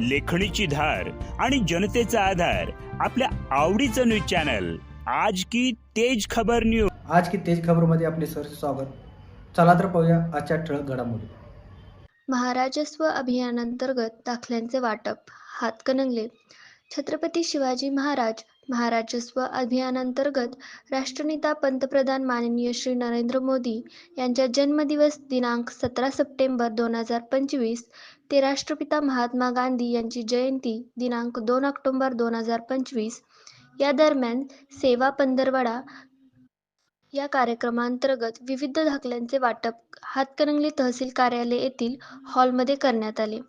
लेखणीची धार आणि जनतेचा आधार आपल्या आवडीचं न्यूज चॅनल. आज की तेज खबर न्यूज आज की तेज खबरमध्ये आपले सर स्वागत. चला तर पाहूया आजच्या ठळक घडामोडी. महाराजस्व अभियानांतर्गत दाखल्यांचे वाटप. हातकणंगले. छत्रपती शिवाजी महाराज महाराजस्व अभियानांतर्गत राष्ट्रनेता पंतप्रधान माननीय श्री नरेंद्र मोदी यांच्या जन्मदिवस दिनांक सतरा सप्टेंबर दोन हजार पंचवीस ते राष्ट्रपिता महात्मा गांधी यांची जयंती दिनांक दोन ऑक्टोबर दोन हजार पंचवीस या दरम्यान सेवा पंधरवडा या कार्यक्रमांतर्गत विविध दाखल्यांचे वाटप हातकणंगले तहसील कार्यालय येथील हॉलमध्ये करण्यात आले.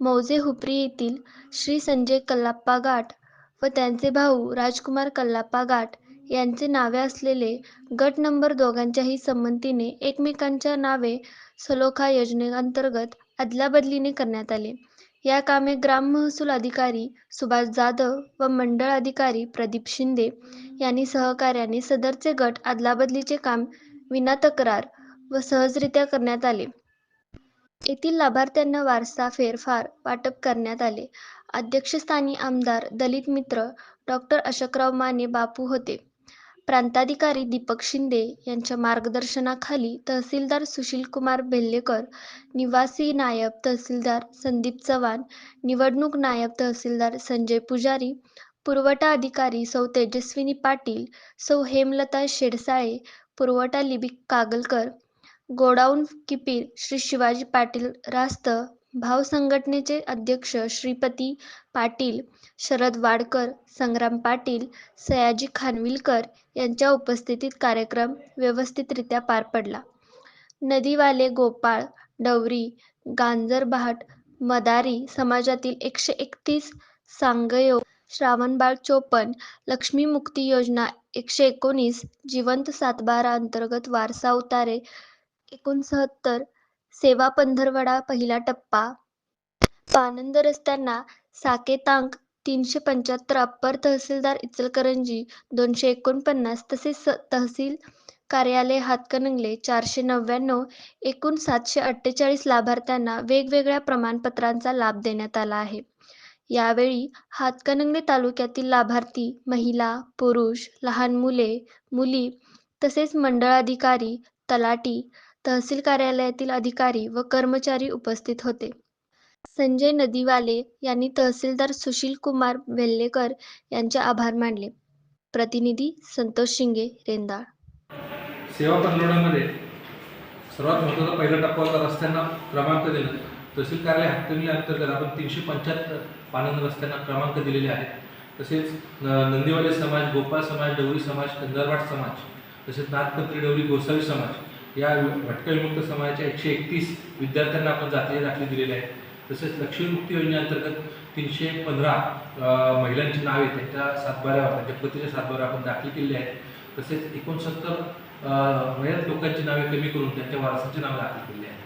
मौजे हुपरी येथील श्री संजय कल्लाप्पा गाठ व त्यांचे भाऊ राजकुमार कल्लाप्पा गाठ यांचे नावे असलेले गट नंबर दोघांच्याही संमतीने एकमेकांच्या नावे सलोखा योजनेअंतर्गत अदलाबदलीने करण्यात आले. या कामे ग्राम महसूल अधिकारी सुभाष जाधव व मंडळ अधिकारी प्रदीप शिंदे यांनी सहकार्याने सदरचे गट अदलाबदलीचे काम विना तक्रार व सहजरित्या करण्यात आले. येथील लाभार्थ्यांना वारसा फेरफार वाटप करण्यात आले. अध्यक्षस्थानी आमदार दलित मित्र डॉक्टर अशोकराव माने बापू होते. प्रांताधिकारी दीपक शिंदे यांच्या मार्गदर्शनाखाली तहसीलदार सुशीलकुमार बेल्लेकर निवासी नायब तहसीलदार संदीप चव्हाण निवडणूक नायब तहसीलदार संजय पुजारी पुरवठा अधिकारी सौ तेजस्विनी पाटील सौ हेमलता शेडसाळे पुरवठा लिपिक कागलकर गोडाऊन किपीर श्री शिवाजी पाटील रास्त भाव संघटनेचे अध्यक्ष श्रीपती पाटील शरद वाडकर संग्राम पाटील सयाजी खानविलकर यांच्या उपस्थितीत कार्यक्रम व्यवस्थितरित्या पार पडला. नदीवाले गोपाळ डवरी गांजरबहाट मदारी समाजातील एकशे एकतीस सांगयो श्रावणबाळ चोपन लक्ष्मी मुक्ती योजना एकशे एकोणीस जिवंत सातबारा अंतर्गत वारसा उतारे एकोणसत्तर सेवा पंधरवडा पहिला टप्पा. पानंद रस्त्यांना साकेतांक तीनशे पंच्याहत्तर अप्पर तहसीलदार इचलकरंजी दोनशे एकोणपन्नास तसेच तहसील कार्यालय हातकणंगले चारशे नव्याण्णव एकूण सातशे अठ्ठेचाळीस लाभार्थ्यांना वेगवेगळ्या प्रमाणपत्रांचा लाभ देण्यात आला आहे. यावेळी हातकणंगले तालुक्यातील लाभार्थी महिला पुरुष लहान मुले मुली तसेच मंडळाधिकारी तलाठी तहसील कार्यालयातील अधिकारी व कर्मचारी उपस्थित होते. संजय नदीवाले यांनी तहसीलदार सुशील कुमार वेल्लेकर यांचे आभार मानले. प्रतिनिधी संतोष शिंगे रेंदाळ. सेवा पंधरवड्यामध्ये सर्वात महत्त्वाचा पहिला टप्पा होता रस्त्यांना क्रमांक देणं. तहसील कार्यालय हातकणली अंतर्गत आपण तीनशे पंच्याहत्तर पानंद रस्त्यांना क्रमांक दिलेले आहेत. तसेच नंदीवाले समाज गोपाळ समाज डवरी समाज कंदरवाड समाज तसेच नाथपत्री डवरी गोसावी समाज या भटकविमुक्त समाजाच्या एकशे एकतीस विद्यार्थ्यांना आपण जातीय दाखले दिलेले आहेत. तसेच लक्ष्मीमुक्ती योजनेअंतर्गत तीनशे पंधरा महिलांची नावे त्यांच्या सातबाऱ्यावर त्यांच्या पतीच्या सातबाऱ्यावर आपण दाखल केलेले आहेत. तसेच एकोणसत्तर मयत लोकांची नावे कमी करून त्यांच्या वारसाची नावे दाखल केली आहेत.